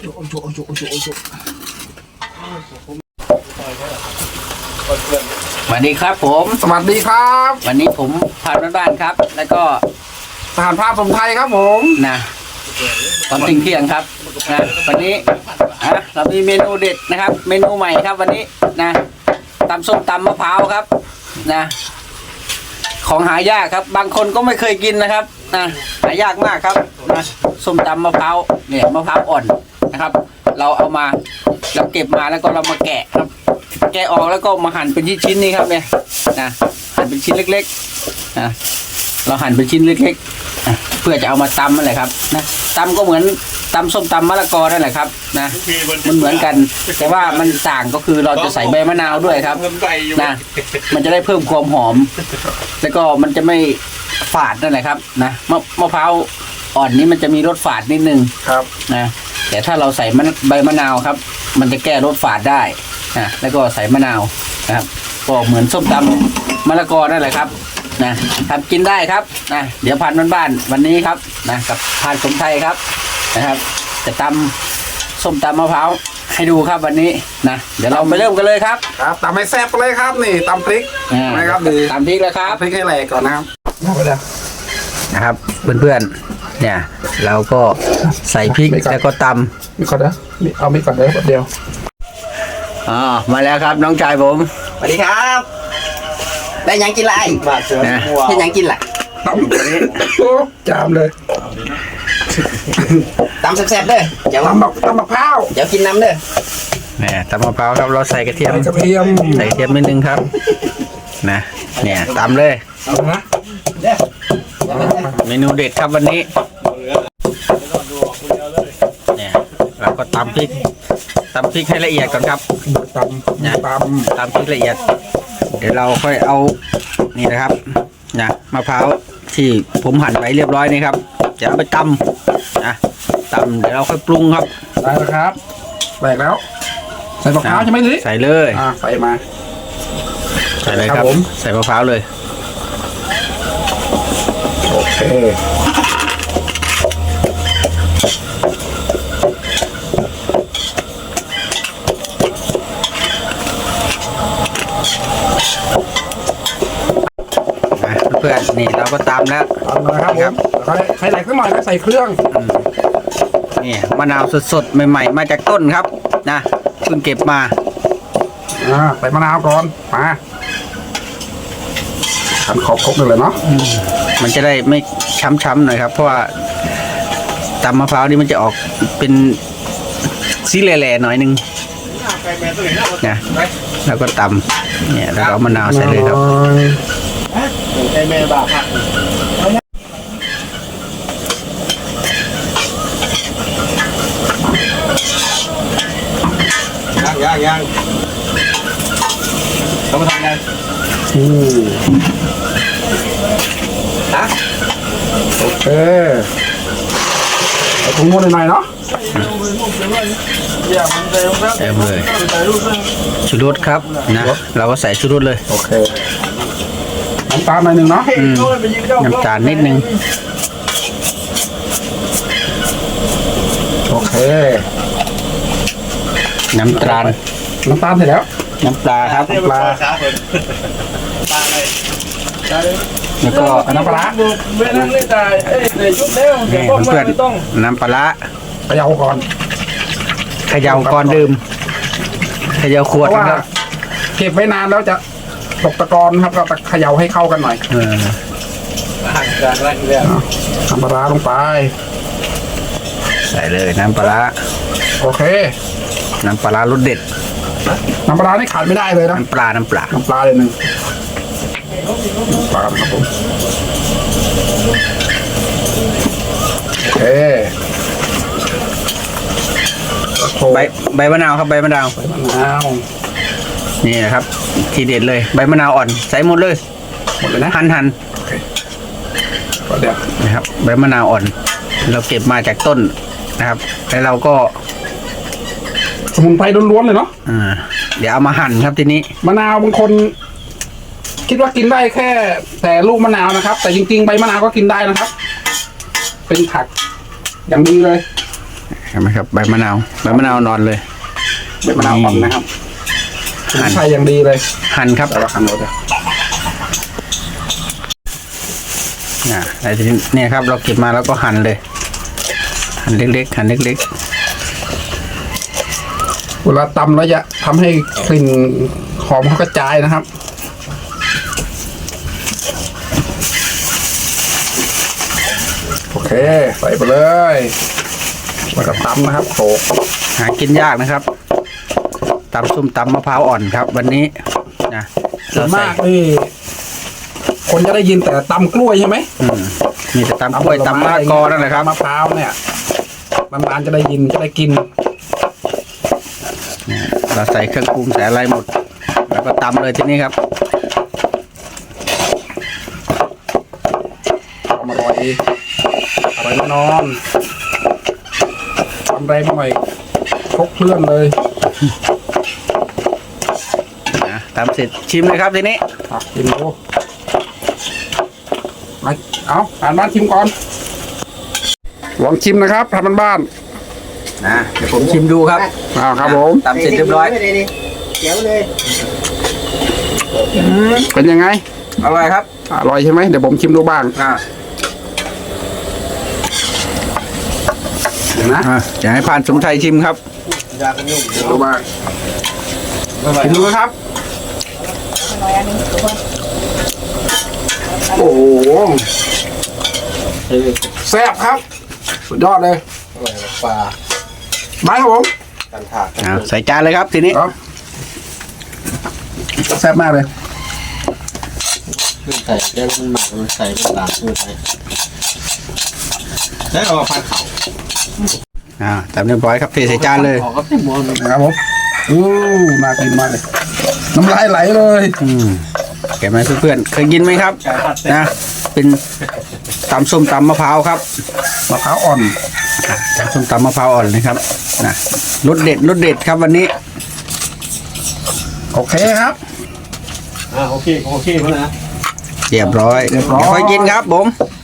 โอ้โหโอ้โหโอ้โหโอ้โหสวัสดีครับผม สวัสดีครับวันนี้ผมพาบ้านๆครับ แล้วก็ทหารภาพสมไทยครับผมนะตอนทิ้งเที่ยงครับนะวันนี้อะเรามีเมนูเด็ดนะครับ เมนูใหม่ครับ วันนี้นะตำส้มตำมะพร้าวครับนะ ของหายากครับ บางคนก็ไม่เคยกินนะครับนะหายากมากครับนะส้มตำมะพร้าวเนี่ยมะพร้าวอ่อน นะครับ เราเอามาเราเก็บมาแล้วก็เรามาแกะครับ แกะออกแล้วก็มาหั่นเป็นชิ้นๆนี่ครับเนี่ยนะหั่นเป็นชิ้นเล็กๆนะเราหั่นเป็นชิ้นเล็กๆอะเพื่อจะเอามาตำนั่นแหละครับนะตำก็เหมือนตำส้มตำมะละกอนั่นแหละครับนะมันเหมือนกัน แต่ว่ามันต่างก็คือเราจะใส่ใบมะนาวด้วยครับนะมันจะได้เพิ่มความหอม แล้วก็มันจะไม่ฝาดนั่นแหละครับนะมะมะพร้าวอ่อนนี้มันจะมีรสฝาดนิดนึงครับนะ แต่ถ้าเราใส่มะใบมะนาวครับ มันจะแก้รสฝาดได้นะแล้วก็ใส่มะนาวนะครับ ก็เหมือนส้มตำมะละกอนั่นแหละครับนะครับกินได้ครับนะเดี๋ยวพานบ้านๆวันนี้ครับนะกับพานสมไทยครับนะครับ จะตำส้มตำมะพร้าวให้ดูครับวันนี้นะเดี๋ยวเราไปเริ่มกันเลยครับครับตำให้แซ่บไปเลยครับ นี่ตำพริกอ่านะครับดีตามพริกแล้วครับตำพริกให้แหลกก่อนนะครับเอาไปเลย นะครับ เพื่อนๆ เนี่ย เราก็ใส่พริกไม่ก่อนแล้วก็ตมีก่อนนะมีเอามีก่อนเดี๋ยวเดียวำอ๋อมาแล้วครับน้องชายผมสวัสดีครับ ได้หยังกินไรนะเห็นหยังกินล่ะตำโอ้จามเลยตำแซ่บๆเด้อเดี๋ยวตำบักตำบักพร้าวเดี๋ยวกินน้ำเด้อเนี่ยตำมะพร้าวครับเราใส่กระเทียมใส่กระเทียมใส่กระเทียมนิดนึงครับ นะ เนี่ยตำเลยเอานะ เมนูเด็ดครับวันนี้เนี่ยเราก็ตำพริกตำพริกให้ละเอียดก่อนครับตำตำตำพริกละเอียด เดี๋ยวเราค่อยเอานี่นะครับนะมะพร้าวที่ผมหั่นไว้เรียบร้อยนี่ครับจะเอาไปตำนะตำเดี๋ยวเราค่อยปรุงครับได้แล้วครับแหลกแล้ว ใส่มะพร้าวใช่ไหมนี่ใส่เลยอ่าใส่มา ใส่เลยคครัรับบผม ใส่มะพร้าวเลย โอเคนะเพื่อนๆนี่เราก็ตำแล้วตำนะครับผมใครใครแหลกสักหน่อยก็ใส่เครื่องนี่มะนาวสดๆ ใหม่ๆ มาจากต้นครับ นะเพิ่งเก็บมาอ่าใส่มะนาวก่อน มาขันขอบครบเลยเนาะ มันจะได้ไม่ช้ำๆหน่อยครับ เพราะว่าตำมะพร้าวนี่มันจะออกเป็นสีแหล่ๆหน่อยนึงนะแล้วก็ตำเนี่ยแล้วก็มะนาวใส่เลยครับไอแม่บ้าพักยังยังยังเขามาทำไงอืม โอเคเอาถุงมือหน่อยๆเนาะเต็มเลยชูรสครับนะเราก็ใส่ชูรสเลยโอเคน้ำตาลหน่อยหนึ่งเนาะอืมน้ำตาลนิดนึงโอเค น้ำตาลน้ำตาลเสร็จแล้ว น้ำปลาครับปลา แล้วก็อันน้ำปลาร้าไม่นั่งเล่นได้เอ้ยในชุดแล้วนี่เพื่อนๆน้ำปลาร้าเขย่าก่อน เขย่าก่อนดื่มเขย่าขเพวดราะว่านะครับเก็บไว้นานแล้วจะตกตะกอนครับเราจะเขย่าให้เข้ากันหน่อยเออห่างกันแรกเรียนน้ำปลาร้าลงไป ใส่เลยน้ำปลาร้าโอเค น้ำปลาร้ารสเด็ดน้ำปลาร้านี่ขาดไม่ได้เลยนะน้ำปลาน้ำปลาน้ำปลาเลยหนึ่ง น้ำปลาครับผมโอเคโขลกใบใบมะนาวครับใบมะนาวใส่มะนาวนี่นะครับ ทีเด็ดเลยใบมะนาวอ่อนใส่หมดเลยหมดเลยนะหั่นหั่นก็เดี๋ยวนะครับ ใบมะนาวอ่อน เราเก็บมาจากต้นนะครับ แล้วเราก็สมุนไพรล้วนๆเลยเนาะอ่าเดี๋ยวเอามาหั่นครับทีนี้มะนาวบางคน คิดว่ากินได้แค่ แต่ลูกมะนาวนะครับ แต่จริงๆใบมะนาวก็กินได้นะครับ เป็นผักอย่างดีเลยเห็นไหมครับ ใบมะนาวใบมะนาวนอนเลยใบมะนาวอ่อนนะครับใช่อย่างดีเลย หั่นครับแต่ว่าหั่นหมดเลยอ่าไอ้ที่เนี่ยครับ เราเก็บมาแล้วก็หั่นเลย หั่นเล็กๆหั่นเล็กเวลาตำแล้วจะทำให้กลิ่นหอมเขากระจายนะครับ โอ เคใส่ไปเลยแล้วก็ตำนะครับโขลกๆหากินยากนะครับตำส้มตำมะพร้าวอ่อนครับ วันนี้นะส่วเรานใส่มากนี่คนจะได้ยินแต่ตำกล้วยใช่ไหมอืมมีแต่ตำกล้วยตำมะละกอนั่นแหละครับ มะพร้าวเนี่ยนานๆจะได้ยินจะได้กินเราใส่เครื่องปรุงใส่อะไรหมด แล้วก็ตำเลยทีนี้ครับ อร่อย อร่อยแน่นอนทำแรงหน่อยครกเคลื่อนเลยนะตำเสร็จชิมเลยครับทีนี้อะชิมดูมาเอาอ่านบ้านชิมก่อนลองชิมนะครับทำบ้านบ้านนะเดี๋ยวผมชิมดูครับๆอ้าวครับผมตำเสร็จเรียบร้อยเดี๋ยวเลยเป็นยังไงอร่อยครับอร่อยใช่ไหมเดี๋ยวผมชิมดูบ้างอ่า ดี๋ยวนะอะอยากให้ผ่านสมชัยชิมครับยากันยุ่งชิมดูบ้างชิมดูนะครับ โอ้โหแซ่บครับ สุดยอดเลยปลามาครับผมกันถากอ่าใส่จานเลยครับทีนี้เอาแซ่บมากเลย ขึ้นใส่ได้มันหมักมันใส่เป็นตามขึ้นไปแล้วเอาพันเขา อ่าตำเรียบร้อยครับเทใส่จานเลยออกก็เต็มหมดนะครับผมอู้น่ากินมากเลย น้ำลายไหลเลยอืมแกไหมเพื่อนๆเคยกินไหมครับ นะ เป็นตำส้มตำมะพร้าวครับมะพร้าวอ่อนอะตำส้มตำมะพร้าวอ่อนนะครับนะรสเด็ดรสเด็ดครับวันนี้ โอเคครับอ่าโอเคโอเคมั้งนะเรียบร้อยเรียบร้อยดี๋วค่อยกินครับผมค